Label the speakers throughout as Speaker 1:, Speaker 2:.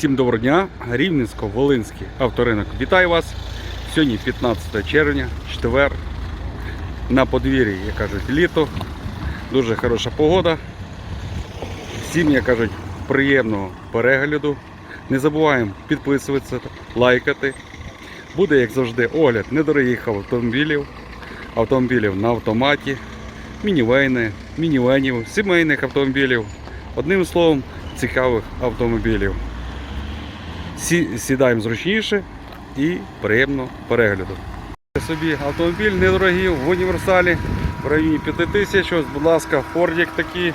Speaker 1: Всім доброго дня, Рівненсько-Волинський авторинок. Вітаю вас! Сьогодні 15 червня, четвер. На подвір'ї, як кажуть, літо. Дуже хороша погода. Всім, як кажуть, приємного перегляду. Не забуваємо підписуватися, лайкати. Буде, як завжди, огляд недорогих автомобілів, автомобілів на автоматі, мінівейни, мінівенів, сімейних автомобілів. Одним словом, цікавих автомобілів. Сі- Сідаємо зручніше і приємно перегляду. Собі автомобіль недорогий в універсалі в районі 5 тисяч. Ось, будь ласка, Фордік такий.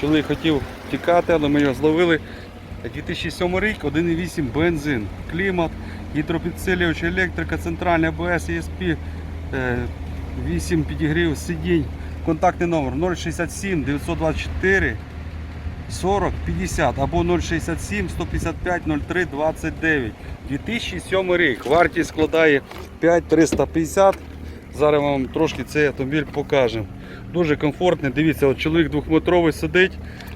Speaker 1: Чоловік хотів тікати, але ми його зловили. 2007 рік, 1,8 бензин, клімат, гідропідсилювач, електрика, центральний АБС, е, 8 підігрів сидінь, контактний номер 067 924 40 50 або 067 155 03 29. 2007 рік. Вартість складає 5350. Зараз вам трошки цей автомобіль покажемо. Дуже комфортний. Дивіться, от чоловік двохметровий сидить.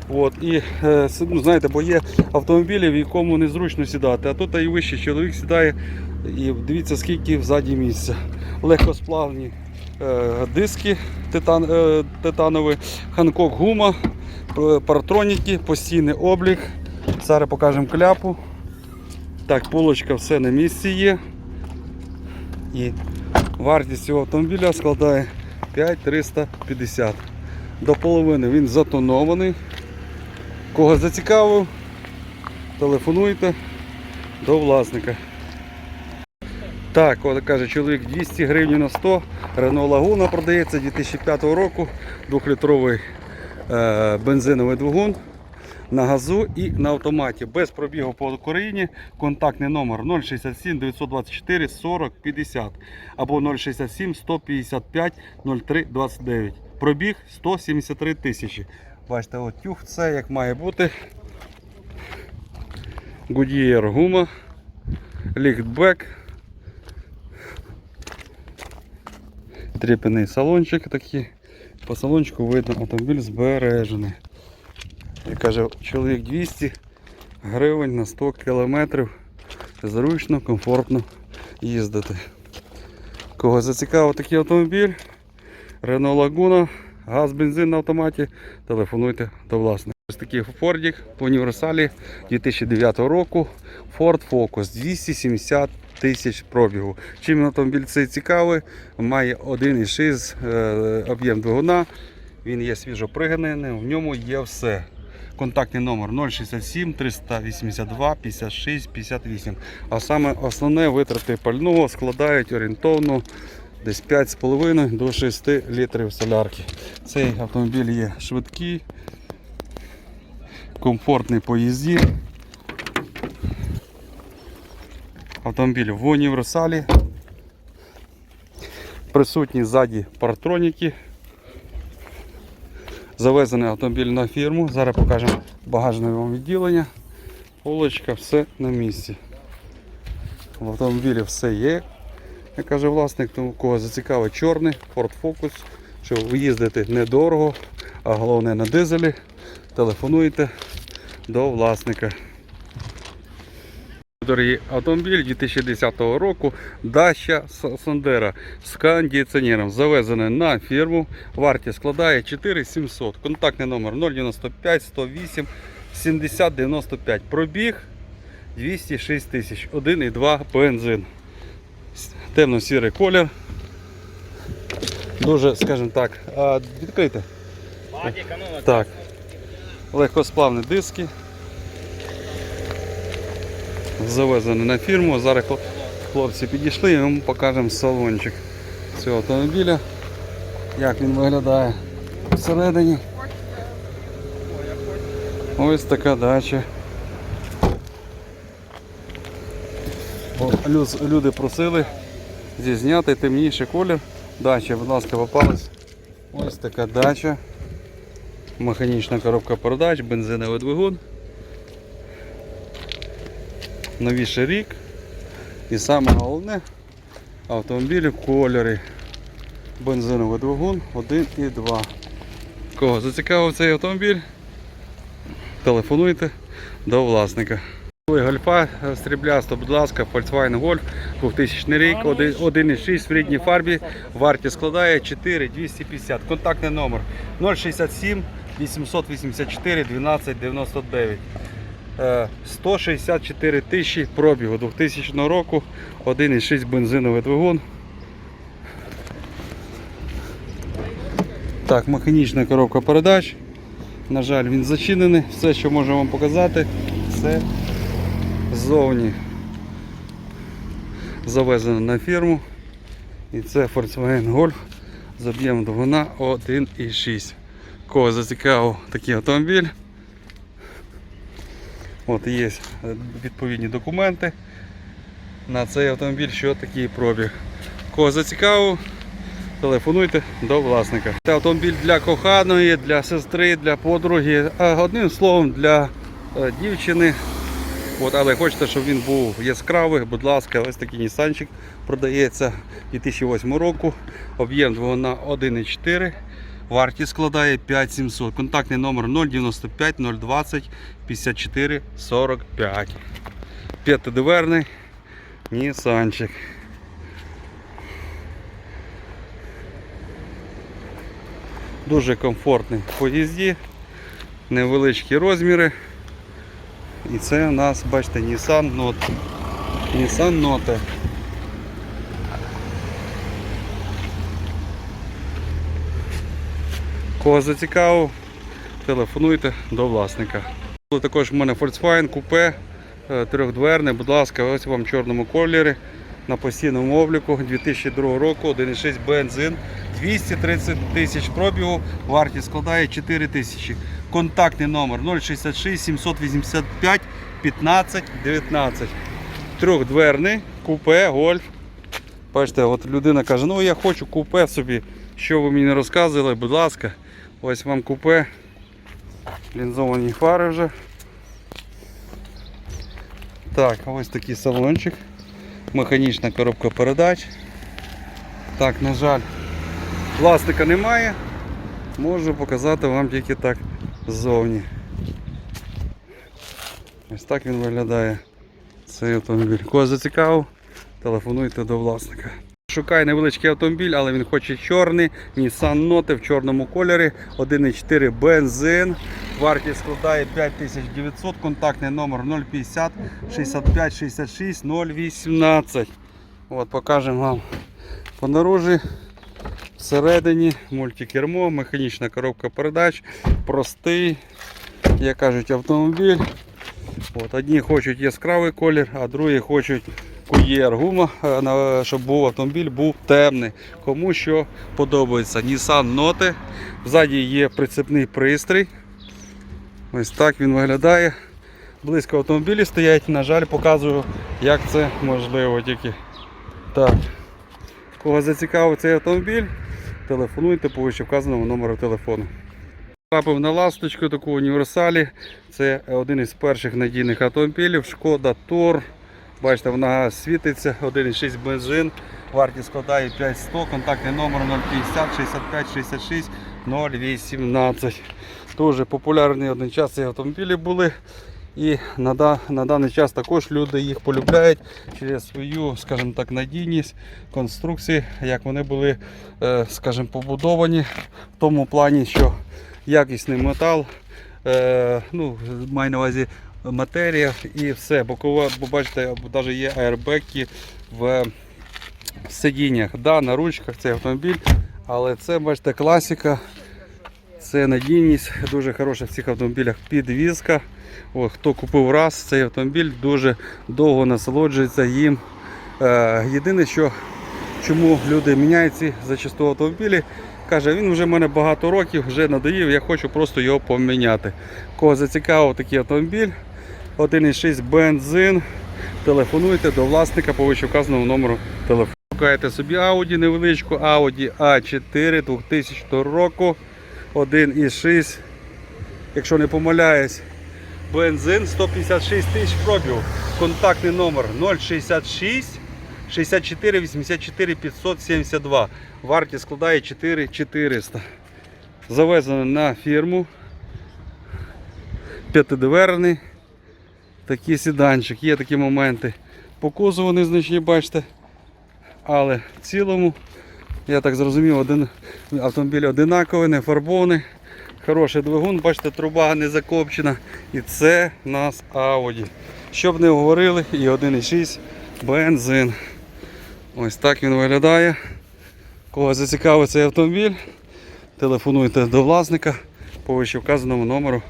Speaker 1: От, і, е, ну, знаєте, бо є автомобілі, в якому незручно сідати. А тут і вище чоловік сідає. І дивіться, скільки взаді місця. Легкосплавні е, диски титан, е, титанові, Ханкок гума, партроніки, постійний облік. Зараз покажемо кляпу. Так, полочка все на місці є. І вартість цього автомобіля складає 5350. До половини він затонований. Кого зацікавив, телефонуйте до власника. Так, от каже чоловік 200 гривень на 100. Renault Laguna продається 2005 року. 2-літровий е, бензиновий двигун на газу і на автоматі. Без пробігу по Україні. Контактний номер 067 924 40 50 або 067 155 03 29. Пробіг 173 тисячі. Бачите, от тюх це як має бути. Goodyear гума, ліхтбек. Тріпяний салончик такий. По салончику видно автомобіль збережений. Як каже чоловік 200 гривень на 100 кілометрів. Зручно, комфортно їздити. Кого зацікавив такий автомобіль, Renault Laguna, газ, бензин на автоматі, телефонуйте до власника. Ось такий Фордік по універсалі 2009 року. Ford Focus 270 тисяч пробігу. Чим автомобіль цей цікавий, має 1,6 е, об'єм двигуна. Він є свіжопригнаний, в ньому є все. Контактний номер 067 382 56 58. А саме основне витрати пального складають орієнтовно десь 5,5 до 6 літрів солярки. Цей автомобіль є швидкий, комфортний по Автомобіль в універсалі. Присутні ззаді партроніки. Завезений автомобіль на фірму. Зараз покажемо багажне вам відділення. Полочка, все на місці. В автомобілі все є. Як каже власник, тому кого зацікавить чорний Ford Focus, що ви їздите недорого, а головне на дизелі. Телефонуйте до власника. Дорогі автомобіль 2010 року Dacia Sandero з кондиціонером завезений на фірму. Вартість складає 4700. Контактний номер 095 108 70 95. Пробіг 206 тисяч. 1,2 бензин. Темно-сірий колір. Дуже, скажімо так, а, відкрийте. Так. Легкосплавні диски. Завезені на фірму. Зараз хлопці підійшли і ми покажемо салончик цього автомобіля. Як він виглядає всередині. Ось така дача. Люди просили зізняти темніший колір. Дача, будь ласка, попалась. Ось така дача. Механічна коробка передач, бензиновий двигун. Новіший рік. І саме головне автомобілі в кольорі. Бензиновий двигун 1 і 2. Кого зацікавив цей автомобіль? Телефонуйте до власника. Гольфа сріблясто, будь ласка, Volkswagen Golf 2000 рік, 1,6 в рідній фарбі. Вартість складає 4250. Контактний номер 067 884 1299. Е, 164 тисячі пробігу 2000 року, 1,6 бензиновий двигун. Так, механічна коробка передач. На жаль, він зачинений. Все, що можу вам показати, це ззовні завезено на фірму. І це Volkswagen Golf з об'ємом двигуна 1,6. Кого зацікавив такий автомобіль. От є відповідні документи на цей автомобіль, що такий пробіг. Кого зацікавив, телефонуйте до власника. Це автомобіль для коханої, для сестри, для подруги, одним словом для е, дівчини. От, але хочете, щоб він був яскравий, будь ласка, ось такий Нісанчик продається 2008 року. Об'єм двигуна 1,4. Вартість складає 5700. Контактний номер 095 020 54 45. П'ятидверний Нісанчик. Дуже комфортний в поїзді, невеличкі розміри. І це у нас, бачите, Nissan Note. Nissan Note. Кого зацікавив, телефонуйте до власника. Також в мене Volkswagen купе трьохдверне, будь ласка, ось вам в чорному кольорі на постійному обліку 2002 року, 1,6 бензин, 230 тисяч пробігу, вартість складає 4 тисячі. Контактний номер 066 785 15 19. Трьохдверний купе, гольф. Бачите, от людина каже, ну я хочу купе собі. Що ви мені не розказували, будь ласка, ось вам купе. Лінзовані фари вже. Так, ось такий салончик. Механічна коробка передач. Так, на жаль, власника немає. Можу показати вам тільки так ззовні. Ось так він виглядає цей автомобіль. Кого зацікавив, телефонуйте до власника. Шукає невеличкий автомобіль, але він хоче чорний. Nissan Note в чорному кольорі. 1,4 бензин. Вартість складає 5900. Контактний номер 050 65 66 018. От, покажемо вам по наружі. Всередині мультикермо, механічна коробка передач, простий, як кажуть, автомобіль. От, одні хочуть яскравий колір, а другі хочуть куєр гума, е, щоб був автомобіль був темний. Кому що подобається. Nissan Note. Ззаді є прицепний пристрій. Ось так він виглядає. Близько автомобілі стоять, на жаль, показую, як це можливо тільки. Так. Кого зацікавив цей автомобіль, телефонуйте по вище вказаному номеру телефону. Трапив на ласточку таку універсалі. Це один із перших надійних автомобілів. Шкода Тор. Бачите, вона світиться, 1,6 бензин. Вартість складає 5100, контактний номер 050 65 66 018. Дуже популярні один час ці автомобілі були. І на, на даний час також люди їх полюбляють через свою, скажімо так, надійність конструкції, як вони були, е, скажімо, побудовані в тому плані, що якісний метал, е, ну, маю на увазі матерія і все. Бокова, бо бачите, навіть є аербеки в сидіннях. Да, на ручках цей автомобіль, але це, бачите, класика. Це надійність, дуже хороша в цих автомобілях підвізка. О, хто купив раз цей автомобіль, дуже довго насолоджується їм. Е, єдине, що чому люди міняють ці зачасту автомобілі, каже, він вже в мене багато років, вже надоїв, я хочу просто його поміняти. Кого зацікавив такий автомобіль, 1,6 бензин, телефонуйте до власника по вищевказаному номеру телефону. Шукаєте собі Audi невеличку, Audi A4 2000 року, 1,6, якщо не помиляюсь, бензин 156 тисяч пробігу. Контактний номер 066 64 84 572. Вартість складає 4400. Завезено на фірму. П'ятидверний. Такий сіданчик, є такі моменти. По кузову незначні, бачите. Але в цілому, я так зрозумів, один автомобіль одинаковий, не фарбований. Хороший двигун, бачите, труба не закопчена. І це нас Audi. Щоб не говорили, і 1,6 бензин. Ось так він виглядає. Кого зацікавив цей автомобіль, телефонуйте до власника по вище вказаному номеру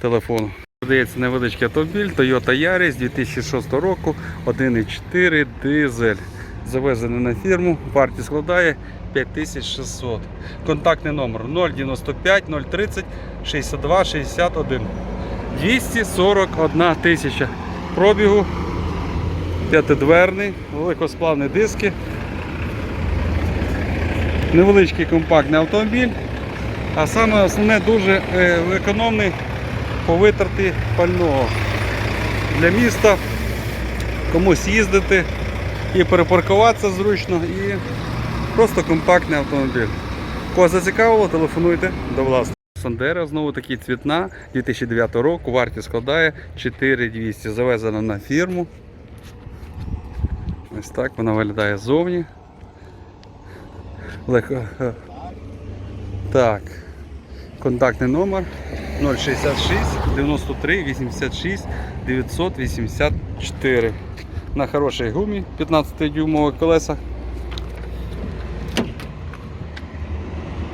Speaker 1: телефону. Продається невеличкий автомобіль Toyota Yaris 2006 року, 1,4 дизель. Завезений на фірму, вартість складає 5600. Контактний номер 095 030 62 61. 241 тисяча пробігу, п'ятидверний, великосплавні диски. Невеличкий компактний автомобіль, а саме основне дуже е, економний по витрати пального для міста, комусь їздити і перепаркуватися зручно, і просто компактний автомобіль. Кого зацікавило, телефонуйте до власника. Сандера знову таки цвітна 2009 року, вартість складає 4200. Завезена на фірму. Ось так вона виглядає ззовні. Легко. Так. Контактний номер 066 93 86 984. На хорошій гумі 15 дюймових колесах.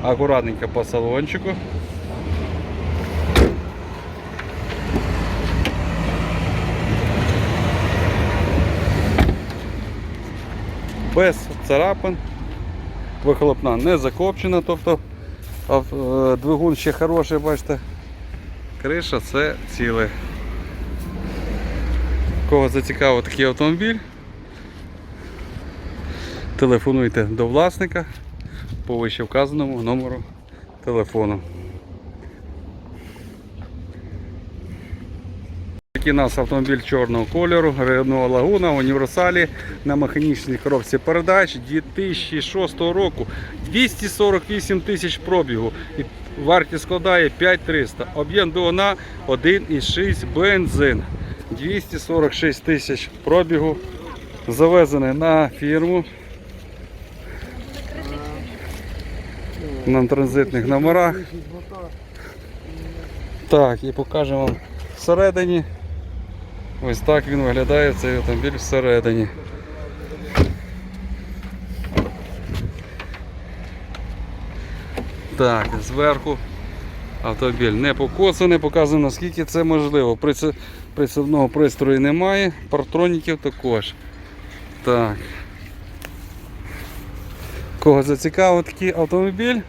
Speaker 1: Акуратненько по салончику. Без царапин. Вихлопна не закопчена, тобто двигун ще хороший, бачите. Криша це ціле. Кого зацікавив такий автомобіль, телефонуйте до власника по вище вказаному номеру телефону. Такий у нас автомобіль чорного кольору, Renault Laguna універсалі на механічній коробці передач 2006 року. 248 тисяч пробігу. І вартість складає 5300. Об'єм двигуна 1,6 бензин. 246 тисяч пробігу. Завезений на фірму. На транзитних номерах. Так, і покажемо вам всередині. Ось так він виглядає цей автомобіль всередині. Так, зверху автомобіль не покоцаний, показує наскільки це можливо. Прице- Прицепного пристрою немає, партроніків також. Так. Кого зацікавив такий автомобіль?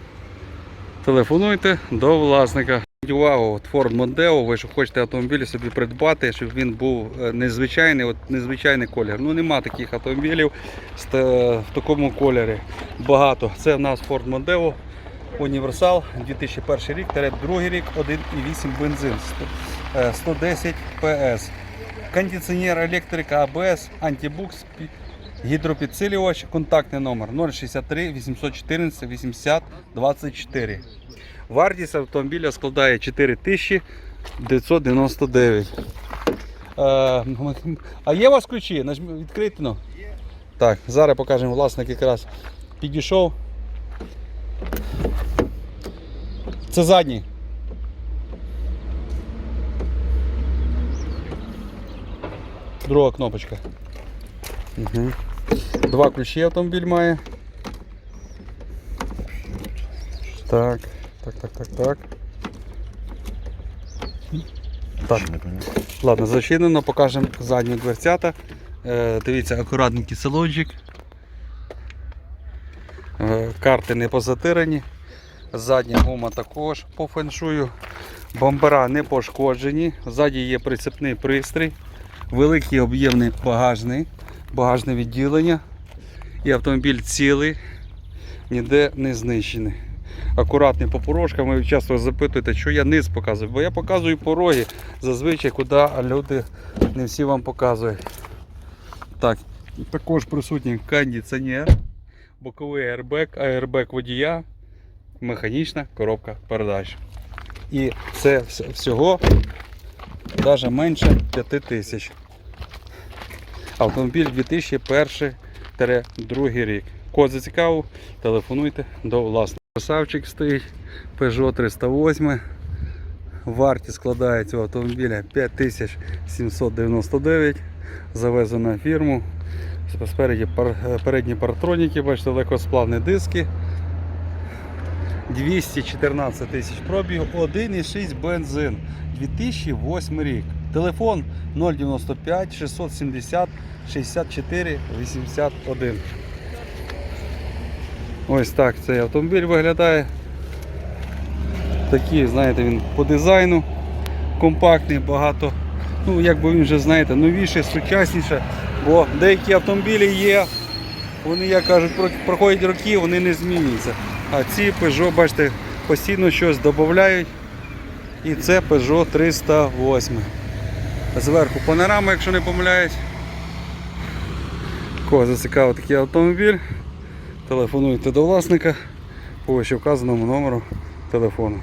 Speaker 1: Телефонуйте до власника. Увагу, Ford Mondeo, ви що хочете автомобіль собі придбати, щоб він був е, незвичайний, от незвичайний колір. Ну нема таких автомобілів в такому кольорі. Багато. Це в нас Ford Mondeo Універсал 2001 рік, другий рік, 1,8 бензин, е, 110 PS. Кондиціонер, електрика, АБС, антибукс, гідропідсилювач, контактний номер 063 814 80 24. Вартість автомобіля складає 4999. Е, а є у вас ключі? Відкрийте ну. Так, зараз покажемо власник якраз підійшов. Це задній. Друга кнопочка. Угу. Два ключі автомобіль має. Так, так, так, так, так. Так. Ладно, зачинено, покажемо задню дверцята. Е, дивіться, акуратненький салончик. Е, карти не позатирані. Задня гума також по феншую. Бампера не пошкоджені. Ззаді є прицепний пристрій, великий об'ємний багажний, багажне відділення. І автомобіль цілий, ніде не знищений. Акуратний по порожкам. Ви часто запитуєте, що я низ показую, бо я показую пороги зазвичай, куди люди не всі вам показують. Так, також присутній кондиціонер, боковий аербек, аербек водія, механічна коробка передач. І це всього навіть менше 5 тисяч. Автомобіль 2001-2 рік. Кого зацікавив, телефонуйте до власника. Красавчик стоїть Peugeot 308. Вартість складає цього автомобіля 5799. Завезено на фірму. Спереді е, передні партроніки, бачите, легкосплавні диски. 214 тисяч пробігу, 1,6 бензин, 2008 рік. Телефон 095 670 64 81. Ось так цей автомобіль виглядає. Такий, знаєте, він по дизайну компактний, багато. Ну, якби він вже, знаєте, новіше, сучасніше, бо деякі автомобілі є, вони, як кажуть, проходять роки, вони не змінюються. А ці Peugeot, бачите, постійно щось додають. І це Peugeot 308. Зверху панорама, якщо не помиляюсь. Кого зацікавив такий автомобіль, телефонуйте до власника по вищевказаному номеру телефону.